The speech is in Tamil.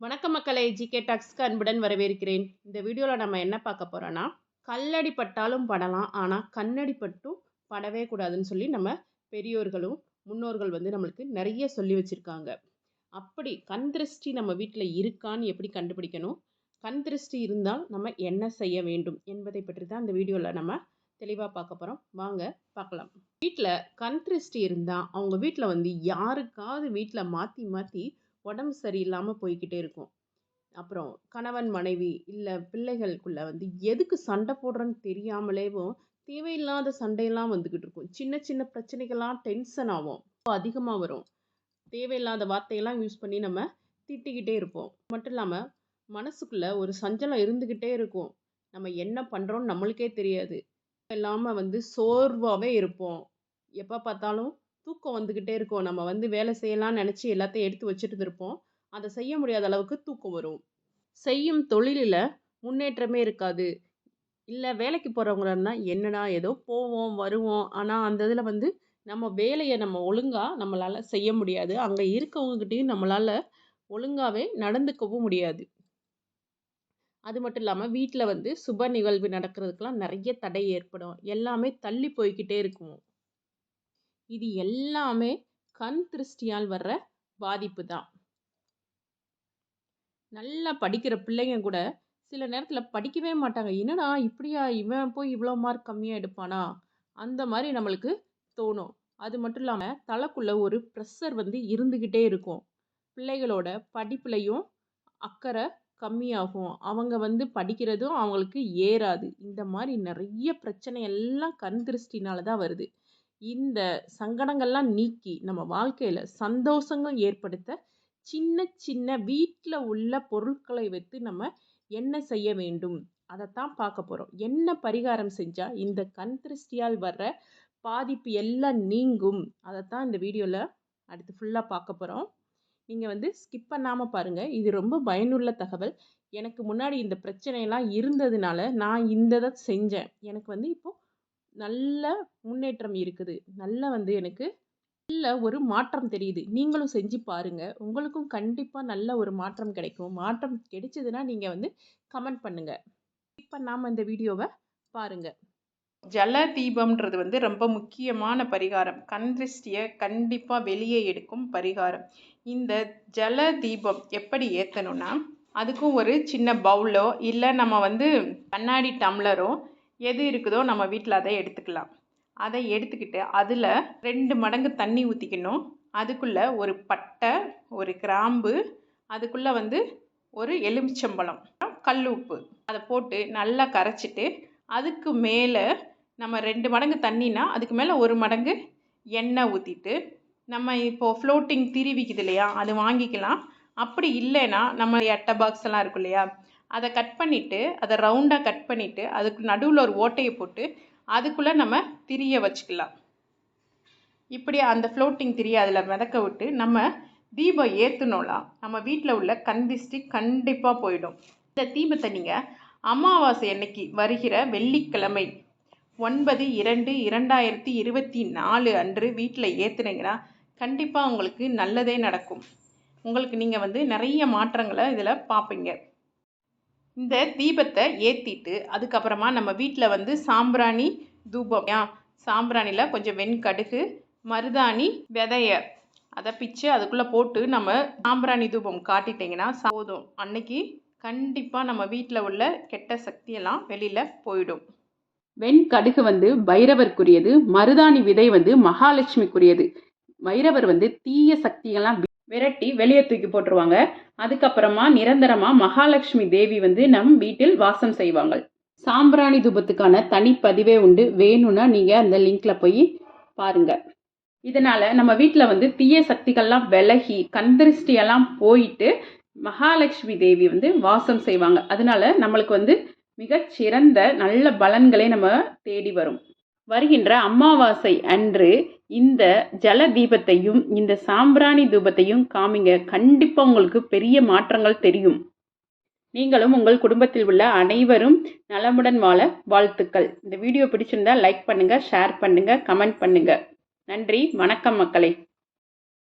வணக்கம் மக்களை ஜிகே டாக்ஸ்க்கு அன்புடன் வரவேற்கிறேன். இந்த வீடியோவில் நம்ம என்ன பார்க்க போகிறோன்னா கல்லடி பட்டாலும் படலாம் ஆனால் கண்ணடி பட்டும் படவே கூடாதுன்னு சொல்லி நம்ம பெரியோர்களும் முன்னோர்கள் வந்து நம்மளுக்கு நிறைய சொல்லி வச்சுருக்காங்க. அப்படி கண் திருஷ்டி நம்ம வீட்டில் இருக்கான்னு எப்படி கண்டுபிடிக்கணும்? கண் திருஷ்டி இருந்தால் நம்ம என்ன செய்ய வேண்டும் என்பதை பற்றி தான் இந்த வீடியோவில் நம்ம தெளிவாக பார்க்க போகிறோம் வாங்க பார்க்கலாம். வீட்டில் கண் திருஷ்டி இருந்தால் அவங்க வீட்டில் வந்து யாருக்காவது வீட்டில் மாற்றி மாற்றி உடம்பு சரியில்லாமல் போய்க்கிட்டே இருக்கும். அப்புறம் கணவன் மனைவி இல்லை பிள்ளைகளுக்குள்ள வந்து எதுக்கு சண்டை போடுறோன்னு தெரியாமலேவும் தேவையில்லாத சண்டையெல்லாம் வந்துக்கிட்டு இருக்கும். சின்ன சின்ன பிரச்சனைகள்லாம் டென்ஷன் ஆகும். அதிகமாக வரும். தேவையில்லாத வார்த்தையெல்லாம் யூஸ் பண்ணி நம்ம திட்டிக்கிட்டே இருப்போம். மட்டும் இல்லாமல் மனசுக்குள்ளே ஒரு சஞ்சலம் இருந்துக்கிட்டே இருக்கும். நம்ம என்ன பண்ணுறோன்னு நம்மளுக்கே தெரியாது. இல்லாமல் வந்து சோர்வாகவே இருப்போம். எப்போ பார்த்தாலும் தூக்கம் வந்துக்கிட்டே இருக்கும். நம்ம வந்து வேலை செய்யலாம்னு நினச்சி எல்லாத்தையும் எடுத்து வச்சுட்டு இருப்போம். அதை செய்ய முடியாத அளவுக்கு தூக்கம் வரும். செய்யும் தொழிலில் முன்னேற்றமே இருக்காது. இல்லை வேலைக்கு போகிறவங்களா இருந்தால் என்னடா ஏதோ போவோம் வருவோம். ஆனால் அந்த இதில் வந்து நம்ம வேலையை நம்ம ஒழுங்காக நம்மளால் செய்ய முடியாது. அங்கே இருக்கவங்ககிட்டையும் நம்மளால் ஒழுங்காகவே நடந்துக்கவும் முடியாது. அது மட்டும் இல்லாமல் வீட்டில் வந்து சுப நிகழ்வு நடக்கிறதுக்கெலாம் நிறைய தடை ஏற்படும். எல்லாமே தள்ளி போய்கிட்டே இருக்கும் இது எல்லாமே கண் திருஷ்டியால் வர்ற பாதிப்பு தான் நல்லா படிக்கிற பிள்ளைங்க கூட சில நேரத்தில் படிக்கவே மாட்டாங்க. என்னடா இப்படியா? இவன் போய் இவ்வளோ மார்க் கம்மியாக எடுப்பானா? அந்த மாதிரி நம்மளுக்கு தோணும். அது மட்டும் இல்லாமல் தலைக்குள்ளே ஒரு ப்ரெஷர் வந்து இருந்துக்கிட்டே இருக்கும். பிள்ளைகளோட படிப்புலையும் அக்கறை கம்மியாகும். அவங்க வந்து படிக்கிறதும் அவங்களுக்கு ஏறாது. இந்த மாதிரி நிறைய பிரச்சனை எல்லாம் கண் திருஷ்டினால தான் வருது. இந்த சங்கடங்கள்லாம் நீக்கி நம்ம வாழ்க்கையில் சந்தோஷங்கள் ஏற்படுத்த சின்ன சின்ன வீட்டில் உள்ள பொருட்களை வைத்து நம்ம என்ன செய்ய வேண்டும்? அதைத்தான் பார்க்க போகிறோம் என்ன பரிகாரம் செஞ்சால் இந்த கண் திருஷ்டியால் வர்ற பாதிப்பு எல்லாம் நீங்கும்? அதைத்தான் இந்த வீடியோவில் அடுத்து ஃபுல்லாக பார்க்க போகிறோம் நீங்கள் வந்து ஸ்கிப் பண்ணாமல் பாருங்கள் இது ரொம்ப பயனுள்ள தகவல். எனக்கு முன்னாடி இந்த பிரச்சனையெல்லாம் இருந்ததுனால நான் இந்த இதை செஞ்சேன். எனக்கு வந்து இப்போது நல்ல முன்னேற்றம் இருக்குது. நல்ல வந்து எனக்கு நல்ல ஒரு மாற்றம் தெரியுது. நீங்களும் செஞ்சு பாருங்கள் உங்களுக்கும் கண்டிப்பாக நல்ல ஒரு மாற்றம் கிடைக்கும். மாற்றம் கிடைச்சதுன்னா நீங்கள் வந்து கமெண்ட் பண்ணுங்கள் இப்போ நாம் இந்த வீடியோவை பாருங்கள் ஜல தீபம்ன்றது வந்து ரொம்ப முக்கியமான பரிகாரம். கண் திருஷ்டியை கண்டிப்பாக வெளியே எடுக்கும் பரிகாரம். இந்த ஜல தீபம் எப்படி ஏற்றணும்னா அதுக்கும் ஒரு சின்ன பவுலோ இல்லை நம்ம வந்து கண்ணாடி டம்ளரோ எது இருக்குதோ நம்ம வீட்டில் அதை எடுத்துக்கலாம். அதை எடுத்துக்கிட்டு அதில் ரெண்டு மடங்கு தண்ணி ஊற்றிக்கணும் அதுக்குள்ளே ஒரு பட்டை ஒரு கிராம்பு அதுக்குள்ளே வந்து ஒரு எலுமிச்சம்பழம் கல் உப்பு. அதை போட்டு நல்லா கரைச்சிட்டு அதுக்கு மேலே நம்ம ரெண்டு மடங்கு தண்ணினா அதுக்கு மேலே ஒரு மடங்கு எண்ணெய் ஊற்றிட்டு நம்ம இப்போது ஃப்ளோட்டிங் திரிவிக்குது இல்லையா அது வாங்கிக்கலாம். அப்படி இல்லைன்னா நம்ம அட்டை பாக்ஸ் எல்லாம் இருக்கும் இல்லையா அதை கட் பண்ணிவிட்டு அதை ரவுண்டாக கட் பண்ணிவிட்டு அதுக்கு நடுவில் ஒரு ஓட்டையை போட்டு அதுக்குள்ளே நம்ம திரிய வச்சுக்கலாம். இப்படி அந்த ஃப்ளோட்டிங் திரியை அதில் மிதக்க விட்டு நம்ம தீபம் ஏற்றுனோலாம் நம்ம வீட்டில் உள்ள கந்திஷ்டி கண்டிப்பாக போயிடும். இந்த தீபத்தை நீங்கள் அமாவாசை அன்னைக்கு வருகிற வெள்ளிக்கிழமை ஒன்பது இரண்டு இரண்டாயிரத்தி இருபத்தி நாலு அன்று வீட்டில் ஏற்றுனீங்கன்னா கண்டிப்பாக உங்களுக்கு நல்லதே நடக்கும். உங்களுக்கு நீங்கள் வந்து நிறைய மாற்றங்களை இதில் பார்ப்பீங்க. இந்த தீபத்தை ஏற்றிட்டு அதுக்கப்புறமா நம்ம வீட்டில் வந்து சாம்பிராணி தூபம். சாம்பிராணியில் கொஞ்சம் வெண்கடுகு மருதாணி விதைய அதை பிச்சு அதுக்குள்ளே போட்டு நம்ம சாம்பிராணி தூபம் காட்டிட்டிங்கன்னா போதும். அன்னைக்கு கண்டிப்பாக நம்ம வீட்டில் உள்ள கெட்ட சக்தியெல்லாம் வெளியில் போயிடும். வெண்கடுகு வந்து பைரவருக்குரியது மருதாணி விதை வந்து மகாலட்சுமிக்குரியது. பைரவர் வந்து தீய சக்திகள்லாம் விரட்டி வெளியே தூக்கி போட்டுருவாங்க. அதுக்கப்புறமா நிரந்தரமாக மகாலட்சுமி தேவி வந்து நம் வீட்டில் வாசம் செய்வாங்க சாம்பிராணி தூபத்துக்கான தனிப்பதிவே உண்டு. வேணும்னா நீங்கள் அந்த லிங்க்ல போய் பாருங்க. இதனால நம்ம வீட்டில் வந்து தீய சக்திகள்லாம் விலகி கந்திருஷ்டியெல்லாம் போயிட்டு மகாலட்சுமி தேவி வந்து வாசம் செய்வாங்க. அதனால நம்மளுக்கு வந்து மிகச்சிறந்த நல்ல பலன்களை நம்ம தேடி வரும். வருகின்ற அமாவாசை அன்று இந்த ஜல தீபத்தையும் இந்த சாம்பிராணி தூபத்தையும் காமிங்க. கண்டிப்பாக உங்களுக்கு பெரிய மாற்றங்கள் தெரியும். நீங்களும் உங்கள் குடும்பத்தில் உள்ள அனைவரும் நலமுடன் வாழ வாழ்த்துக்கள். இந்த வீடியோ பிடிச்சிருந்தா லைக் பண்ணுங்கள் ஷேர் பண்ணுங்கள் கமெண்ட் பண்ணுங்கள் நன்றி வணக்கம் மக்களை.